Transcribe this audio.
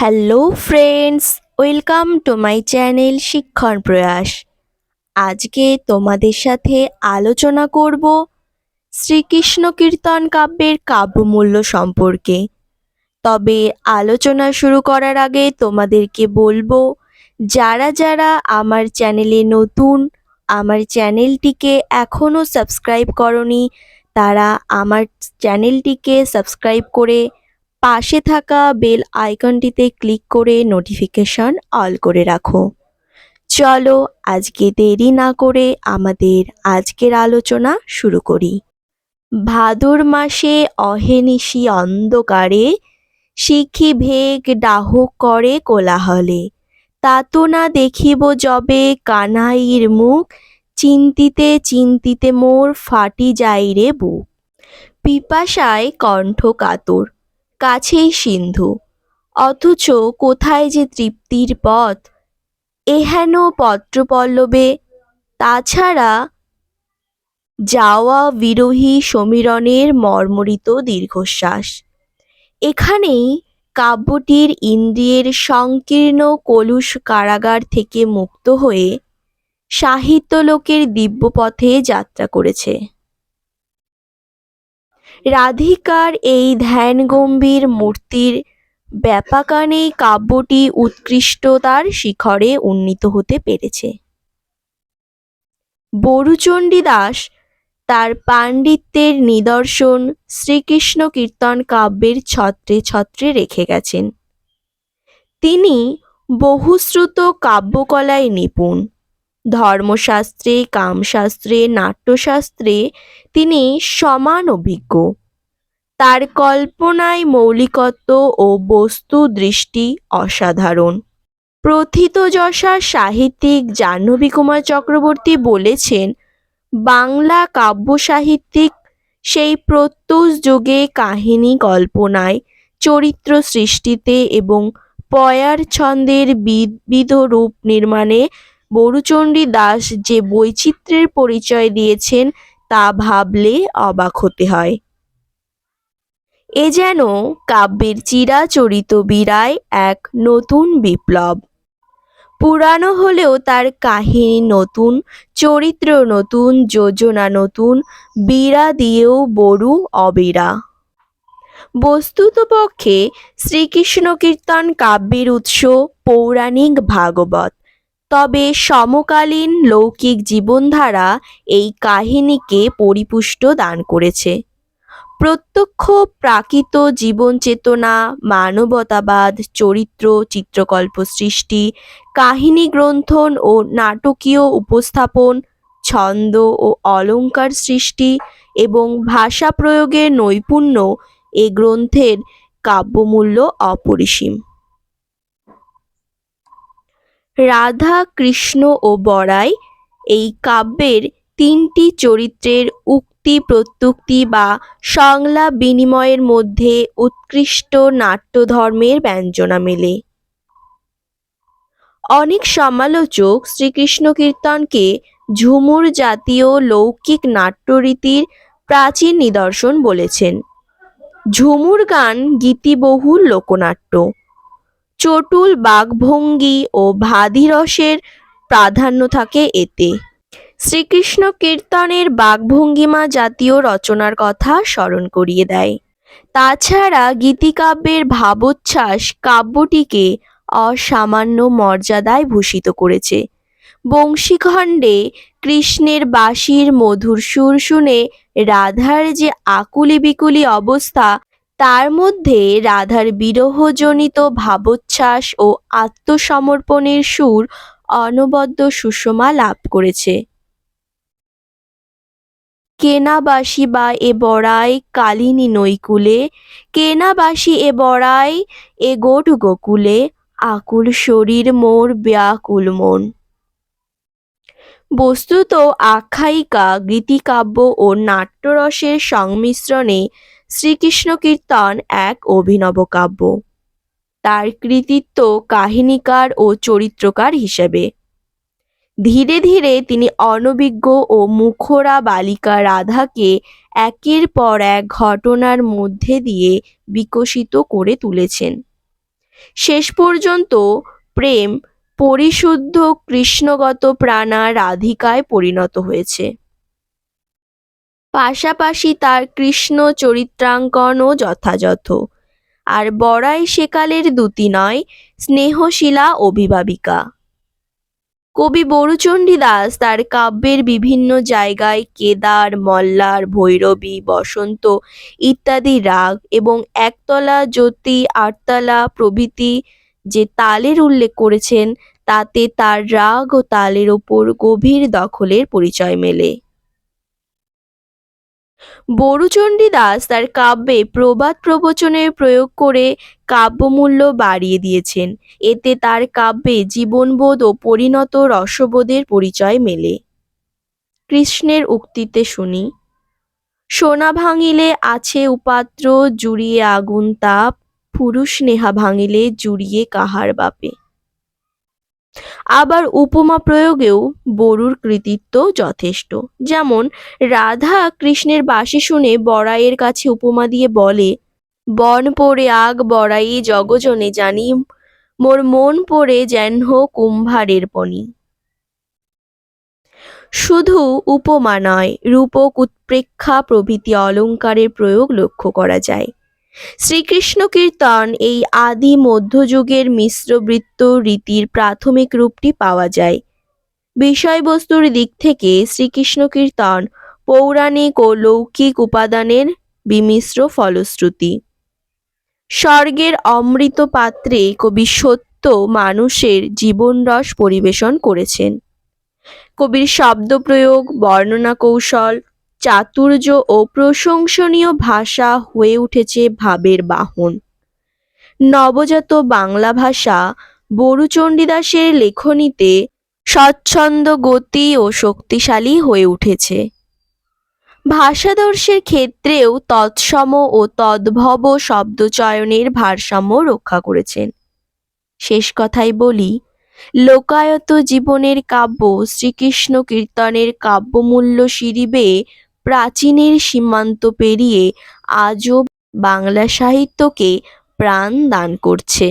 Hello friends welcome to my channel Shikshan Prayas আজকে তোমাদের সাথে আলোচনা করব শ্রীকৃষ্ণ কীর্তন কাব্যের কাব্যমূল্য সম্পর্কে। তবে আলোচনা শুরু করার আগে তোমাদেরকে বলব, যারা যারা আমার চ্যানেলে নতুন, আমার চ্যানেলটিকে এখনও সাবস্ক্রাইব করনি, তারা আমার চ্যানেলটিকে সাবস্ক্রাইব করে পাশে থাকা বেল আইকনটিতে ক্লিক করে নোটিফিকেশন অল করে রাখো। চলো আজকে দেরি না করে আমাদের আজকের আলোচনা শুরু করি। ভাদর মাসে অহেনিশি অন্ধকারে শিখি ভেগ ডাহ করে কোলাহলে। তাতো না দেখিব যবে কানাইয়ের মুখ, চিন্তিতে চিন্তিতে মোর ফাটি যাই রে বুক। পিপাসায় কণ্ঠ কাতর। কাছেই সিন্ধু। অথচ কোথায় যে তৃপ্তির পথ এহেন পত্রপল্লবে। তাছাড়া যাওয়া বিরোহী সমীরণের মর্মরিত দীর্ঘশ্বাস। এখানেই কাব্যটির ইন্দ্রিয়ের সংকীর্ণ কলুষ কারাগার থেকে মুক্ত হয়ে সাহিত্যলোকের দিব্যপথে যাত্রা করেছে। রাধিকার এই ধ্যানগম্ভীর মূর্তির ব্যাপাকানেই কাব্যটি উৎকৃষ্টতার শিখরে উন্নীত হতে পেরেছে। বরুচণ্ডী দাস তার পাণ্ডিত্যের নিদর্শন শ্রীকৃষ্ণ কীর্তন কাব্যের ছত্রে ছত্রে রেখে গেছেন। তিনি বহুশ্রুত কাব্যকলায় নিপুণ। ধর্মশাস্ত্রে, কামশাস্ত্রে, নাট্যশাস্ত্রে তিনি সমান অভিজ্ঞ। তার কল্পনায় মৌলিকত্ব ও বস্তু দৃষ্টি অসাধারণ। প্রথিতযশা সাহিত্যিক জাহ্নবী কুমার চক্রবর্তী বলেছেন, বাংলা কাব্য সাহিত্যিক সেই প্রত্যুষ যুগে কাহিনী কল্পনায়, চরিত্র সৃষ্টিতে এবং পয়ার ছন্দের বিবিধ রূপ নির্মাণে বরুচণ্ডী দাস যে বৈচিত্র্যের পরিচয় দিয়েছেন, তা ভাবলে অবাক হতে হয়। এ যেন কাব্যের চিরাচরিত বীরায় এক নতুন বিপ্লব। পুরানো হলেও তার কাহিনী নতুন, চরিত্র নতুন, যোজনা নতুন, বীরা দিয়েও বড়ু অবীরা। বস্তুতপক্ষে শ্রীকৃষ্ণ কীর্তন কাব্যের উৎস পৌরাণিক ভাগবত। তবে সমকালীন লৌকিক জীবনধারা এই কাহিনীকে পরিপুষ্ট দান করেছে। প্রত্যক্ষ প্রাকৃত জীবন চেতনা, মানবতাবাদ, চরিত্র, চিত্রকল্প সৃষ্টি, কাহিনী গ্রন্থন ও নাটকীয় উপস্থাপন, ছন্দ ও অলঙ্কার সৃষ্টি এবং ভাষা প্রয়োগের নৈপুণ্য এ গ্রন্থের কাব্যমূল্য অপরিসীম। রাধা, কৃষ্ণ ও বড়াই এই কাব্যের তিনটি চরিত্রের উক্তি, প্রত্যুক্তি বা সংলাপ বিনিময়ের মধ্যে উৎকৃষ্ট নাট্যধর্মের ব্যঞ্জনা মেলে। অনেক সমালোচক শ্রীকৃষ্ণ কীর্তনকে ঝুমুর জাতীয় লৌকিক নাট্যরীতির প্রাচীন নিদর্শন বলেছেন। ঝুমুর গান গীতিবহুল লোকনাট্য। চটুল, বাঘভঙ্গি ও ভাদিরসের প্রাধান্য থাকে এতে। শ্রীকৃষ্ণ কীর্তনের বাঘভঙ্গিমা জাতীয় রচনার কথা স্মরণ করিয়ে দেয়। তাছাড়া গীতিকাব্যের ভাবোচ্ছ্বাস কাব্যটিকে অসামান্য মর্যাদায় ভূষিত করেছে। বংশীখণ্ডে কৃষ্ণের বাঁশির মধুর সুর শুনে রাধার যে আকুলি বিকুলি অবস্থা তার মধ্যে রাধার বিরহজনিত ভাবোচ্ছ্বাস ও আত্মসমর্পণের সুর অনবদ্য সুষমা লাভ করেছে। কেনাবাসি বা এ বড়াই কালিনী নৈকুলে, কেনাবাসি এ বড়াই এ গোট গোকুলে, আকুল শরীর মোর ব্যাকুল মন। বস্তুত আখ্যায়িকা, গীতিকাব্য ও নাট্যরসের সংমিশ্রণে শ্রীকৃষ্ণ কীর্তন এক অভিনব কাব্য। তার কৃতিত্ব কাহিনীকার ও চরিত্রকার হিসেবে। ধীরে ধীরে তিনি অনভিজ্ঞ ও মুখরা বালিকা রাধাকে একের পর এক ঘটনার মধ্যে দিয়ে বিকশিত করে তুলেছেন। শেষ পর্যন্ত প্রেম পরিশুদ্ধ কৃষ্ণগত প্রাণা রাধিকায় পরিণত হয়েছে। পাশাপাশি তার কৃষ্ণ চরিত্রাঙ্কনও যথাযথ। আর বড়াই সেকালের দুতি নয়, স্নেহশীলা অভিভাবিকা। কবি বড়ুচণ্ডী দাস তার কাব্যের বিভিন্ন জায়গায় কেদার, মল্লার, ভৈরবী, বসন্ত ইত্যাদি রাগ এবং একতলা জ্যোতি, আটতলা প্রভৃতি যে তালের উল্লেখ করেছেন, তাতে তার রাগ ও তালের ওপর গভীর দখলের পরিচয় মেলে। বড়ুচণ্ডী দাস তার কাব্যে প্রবাদ প্রবচনের প্রয়োগ করে কাব্যমূল্য বাড়িয়ে দিয়েছেন। এতে তার কাব্যে জীবনবোধ ও পরিণত রসবোধের পরিচয় মেলে। কৃষ্ণের উক্তিতে শুনি, সোনা ভাঙিলে আছে উপাত্র, জুড়িয়ে আগুন তাপ, পুরুষ নেহা ভাঙিলে জুড়িয়ে কাহার বাপে। আবার উপমা প্রয়োগেও বরুর কৃতিত্ব যথেষ্ট। যেমন, রাধা কৃষ্ণের বাঁশি শুনে বড়াইয়ের কাছে উপমা দিয়ে বলে, বন পড়ে আগ বড়াই জগজনে জানি, মোর মন পড়ে যেন কুম্ভারের পনি শুধু উপমা নয়, রূপক উৎপ্রেক্ষা প্রভৃতি অলঙ্কারের প্রয়োগ লক্ষ্য করা যায়। শ্রীকৃষ্ণ কীর্তন এই আদি মধ্যযুগের মিশ্রবৃত্ত রীতির প্রাথমিক রূপটি পাওয়া যায়। বিষয়বস্তুর দিক থেকে শ্রীকৃষ্ণ কীর্তন পৌরাণিক ও লৌকিক উপাদানের বিমিশ্র ফলশ্রুতি। স্বর্গের অমৃত পাত্রে কবি সত্য মানুষের জীবনরস পরিবেশন করেছেন। কবির শব্দ প্রয়োগ বর্ণনা কৌশল চাতুর্য ও প্রশংসনীয় ভাষা হয়ে উঠেছে ভাবের বাহন। নবজাত বাংলা ভাষা বড়ুচণ্ডীদাসের লেখনীতে স্বচ্ছন্দ, গতি ও শক্তিশালী হয়ে উঠেছে। ভাষাদর্শের ক্ষেত্রেও তৎসম ও তদ্ভব শব্দচয়নের ভারসাম্য রক্ষা করেছেন। শেষ কথাই বলি, লোকায়ত জীবনের কাব্য শ্রীকৃষ্ণ কীর্তনের কাব্যমূল্য সিঁড়ি বেয়ে প্রাচীনের সীমান্ত পেরিয়ে আজও বাংলা সাহিত্যকে প্রাণ দান করছে।